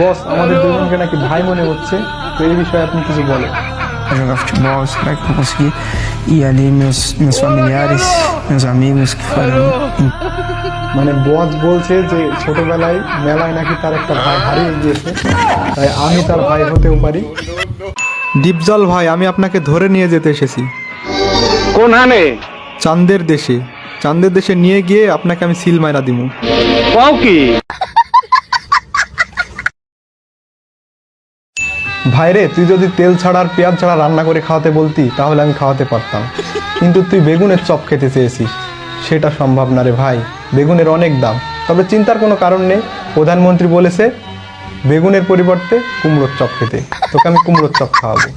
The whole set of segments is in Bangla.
বস আমাদের দুজনকে নাকি ভাই মনে হচ্ছে তো এই বিষয়ে আপনি কিছু বলেন। Jogar futebol, será que eu ir ali, meus, meus familiares, meus amigos que foram মানে বস বলছে যে ছোটবেলায় মেলায় নাকি তার একটা ভাই হারিয়ে গিয়েছে তাই আমি তার ভাই হতেও পারি। ডিপজল ভাই আমি আপনাকে ধরে নিয়ে যেতে এসেছি। কোন হানে? চাঁদের দেশে। চাঁদের দেশে নিয়ে গিয়ে আপনাকে আমি সিল মাইরা দিব কও কি? ভাইরে তুই যদি তেল ছাড়া আর পেঁয়াজ ছাড়া রান্না করে খাওয়াতে বলতি, তাহলে আমি খাওয়াতে পারতাম। কিন্তু তুই বেগুনের চপ খেতে চেয়েছিস। সেটা সম্ভব না রে ভাই, বেগুনের অনেক দাম। তবে চিন্তার কোনো কারণ নেই। প্রধানমন্ত্রী বলেছে, বেগুনের পরিবর্তে কুমড়োর চপ খেতে। তোকে আমি কুমড়োর চপ খাওয়াবো।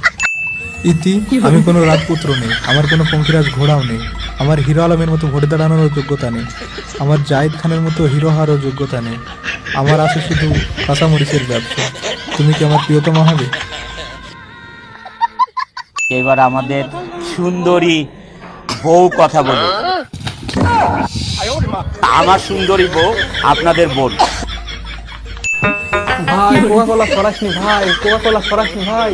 ইতি, আমি কোনো রাজপুত্র নেই। আমার কোনো পঙ্খিরাজ ঘোড়াও নেই। আমার হিরো আলমের মতো ভোটে দাঁড়ানোর যোগ্যতা নেই। আমার জাহিদ খানের মতো হিরো হওয়ারও যোগ্যতা নেই। আমার আছে শুধু কাঁচামরিচের ব্যবসা। তুমি কি আমার প্রিয়তমা হবে? এবার আমাদের সুন্দরী বউ কথা বলুন আমার সুন্দরী বউ আপনাদের বোন। ভাই কোকা কোলা সরাসনি ভাই কোকা কোলা সরাসনি ভাই।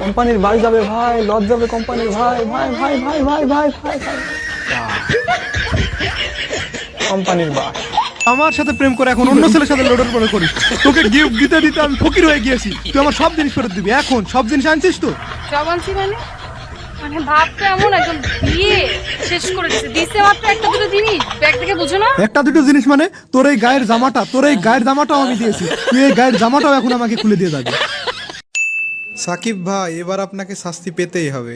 কোম্পানির বাস যাবে ভাই লজ যাবে কোম্পানির ভাই ভাই ভাই ভাই ভাই ভাই ভাই ভাই। কোম্পানির বাস আমার সাথে প্রেম করে এখন অন্য ছেলের সাথে লোডের পরে করিস। তোকে গিফট দিতে দিতে আমি ফকির হয়ে গিয়েছি। তুই আমার সব জিনিস ফেরত দিবি। এখন সব জিনিস আনছিস তো? সব আনছি মানে? মানে ভাবটা এমন একদম দিয়ে শেষ করে দিছে। দিছে মাত্র একটা দুটো জিনিস। ব্যাগ থেকে বুঝো না? একটা দুটো জিনিস মানে তোর এই গায়ের জামাটা তোর এই গায়ের জামাটাও আমি দিয়েছি। তুই এই গায়ের জামাটাও এখন আমাকে খুলে দিয়ে যাবি। সাকিব ভাই এবার আপনাকে শাস্তি পেতেই হবে।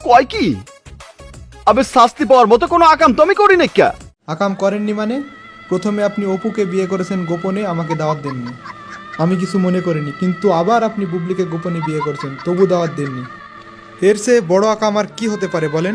কয় কি? আবে শাস্তি পাওয়ার মতো কোনো আকাম তো আমি করি না ক্যা আকাম করেননি মানে? প্রথমে আপনি অপুকে বিয়ে করেছেন গোপনে আমাকে দাওয়াত দেননি। আমি কিছু মনে করিনি, কিন্তু আবার আপনি বুবলিকে গোপনে বিয়ে করেছেন, তবু দাওয়াত দেননি। এর চেয়ে বড় আকাম আর কী হতে পারে বলেন?